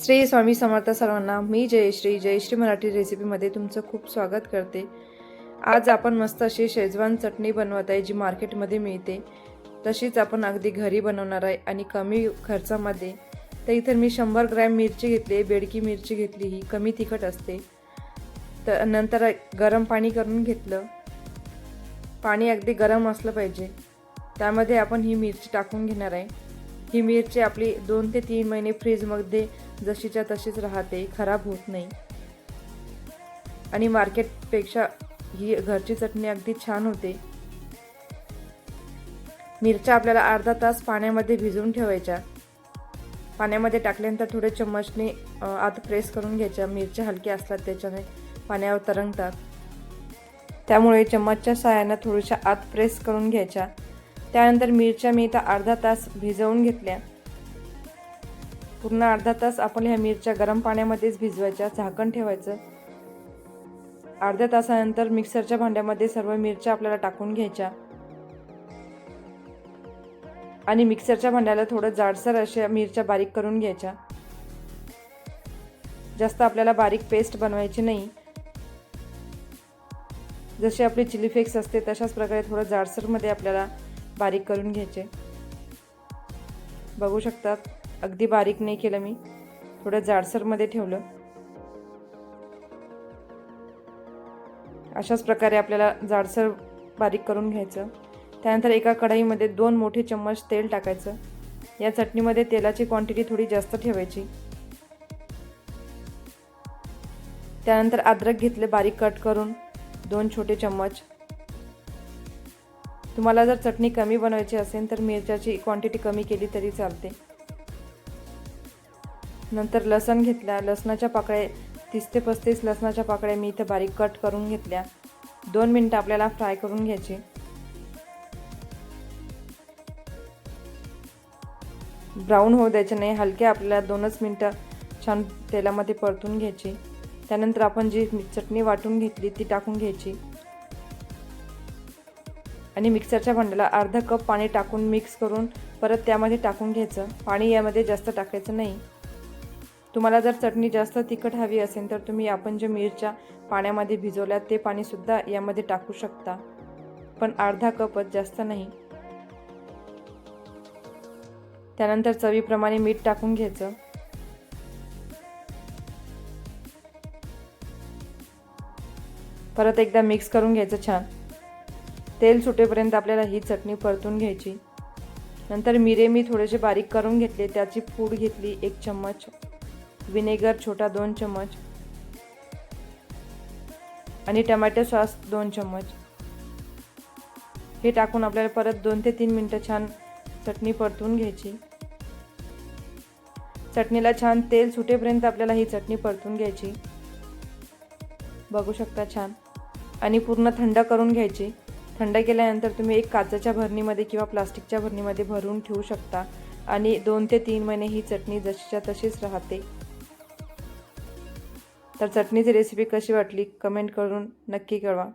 श्री स्वामी समर्थ सर्वांना मी जयश्री जयश्री मराठी रेसिपीमध्ये तुमचं खूप स्वागत करते. आज आपण मस्त अशी शेजवान चटणी बनवत आहे जी मार्केटमध्ये मिळते. तशीच आपण अगदी घरी बनवणार आहे आणि कमी खर्चामध्ये. तर इथं मी शंभर ग्रॅम मिरची घेतली बेडकी मिरची घेतली ही कमी तिखट असते. तर नंतर गरम पाणी करून घेतलं. पाणी अगदी गरम असलं पाहिजे. त्यामध्ये आपण ही मिरची टाकून घेणार आहे. ही मिरची आपली दोन ते तीन महिने फ्रीजमध्ये जशीच्या तशीच राहते खराब होत नाही. आणि मार्केटपेक्षा ही घरची चटणी अगदी छान होते. मिरच्या आपल्याला अर्धा तास पाण्यामध्ये भिजवून ठेवायच्या. पाण्यामध्ये टाकल्यानंतर थोडे चम्मचने आत प्रेस करून घ्यायच्या. मिरच्या हलक्या असतात त्याच्याने पाण्यावर तरंगतात. त्यामुळे चम्मचच्या सहाय्यानं थोड्याशा आत प्रेस करून घ्यायच्या. त्यानंतर मिरच्या मी इथं अर्धा तास भिजवून घेतल्या. पूर्ण अर्धा तास आपण ह्या मिरच्या गरम पाण्यामध्येच भिजवायच्या झाकण ठेवायचं. अर्ध्या तासानंतर मिक्सरच्या भांड्यामध्ये सर्व मिरच्या आपल्याला टाकून घ्यायच्या. आणि मिक्सरच्या भांड्याला थोडं जाडसर अशा मिरच्या बारीक करून घ्यायच्या. जास्त आपल्याला बारीक पेस्ट बनवायची नाही. जशी आपली चिली फ्लेक्स असते तशाच प्रकारे थोडं जाडसरमध्ये आपल्याला बारीक करून घ्यायचे. बघू शकतात? अगदी बारीक नाही केलं मी. थोडं जाडसरमध्ये ठेवलं. अशाच प्रकारे आपल्याला जाडसर बारीक करून घ्यायचं. त्यानंतर एका कढाईमध्ये दोन मोठे चम्मच तेल टाकायचं. या चटणीमध्ये तेलाची क्वांटिटी थोडी जास्त ठेवायची. त्यानंतर अद्रक घेतले बारीक कट करून दोन छोटे चम्मच. तुम्हाला जर चटणी कमी बनवायची असेल तर मिरच्याची क्वांटिटी कमी केली तरी चालते. नंतर लसण घेतल्या लसणाच्या पाकळ्या तीस ते पस्तीस लसणाच्या पाकळ्या मी इथं बारीक कट करून घेतल्या. दोन मिनटं आपल्याला फ्राय करून घ्यायची. ब्राऊन होऊ द्यायचे नाही हलके आपल्याला दोनच मिनटं छान तेलामध्ये परतून घ्यायची. त्यानंतर आपण जी चटणी वाटून घेतली ती टाकून घ्यायची. आणि मिक्सरच्या भांड्याला अर्धा कप पाणी टाकून मिक्स करून परत त्यामध्ये टाकून घ्यायचं. पाणी यामध्ये जास्त टाकायचं नाही. तुम्हाला जर चटणी जास्त तिखट हवी असेल तर तुम्ही आपण जे मिरच्या पाण्यामध्ये भिजवल्या ते पाणीसुद्धा यामध्ये टाकू शकता. पण अर्धा कपच जास्त नाही. त्यानंतर चवीप्रमाणे मीठ टाकून घ्यायचं. परत एकदा मिक्स करून घ्यायचं छान. तेल सुटेपर्यंत आपल्याला ही चटणी परतून घ्यायची. नंतर मिरे मी थोडेसे बारीक करून घेतले. त्याची पूड घेतली एक चम्मच. व्हिनेगर छोटा दोन चम्मच. आणि टमॅटो सॉस दोन चम्मच. हे टाकून आपल्याला परत दोन ते तीन मिनटं छान चटणी परतून घ्यायची. चटणीला छान तेल सुटेपर्यंत आपल्याला ही चटणी परतून घ्यायची. बघू शकता छान. आणि पूर्ण थंड करून घ्यायची. थंड केल्यानंतर तुम्ही एक काचाच्या भरणीमध्ये किंवा प्लास्टिकच्या भरणीमध्ये भरून ठेवू शकता. आणि दोन ते तीन महिने ही चटणी जशीच्या तशीच राहते. तर चटणीची रेसिपी कशी वाटली? कमेंट करून नक्की कळवा.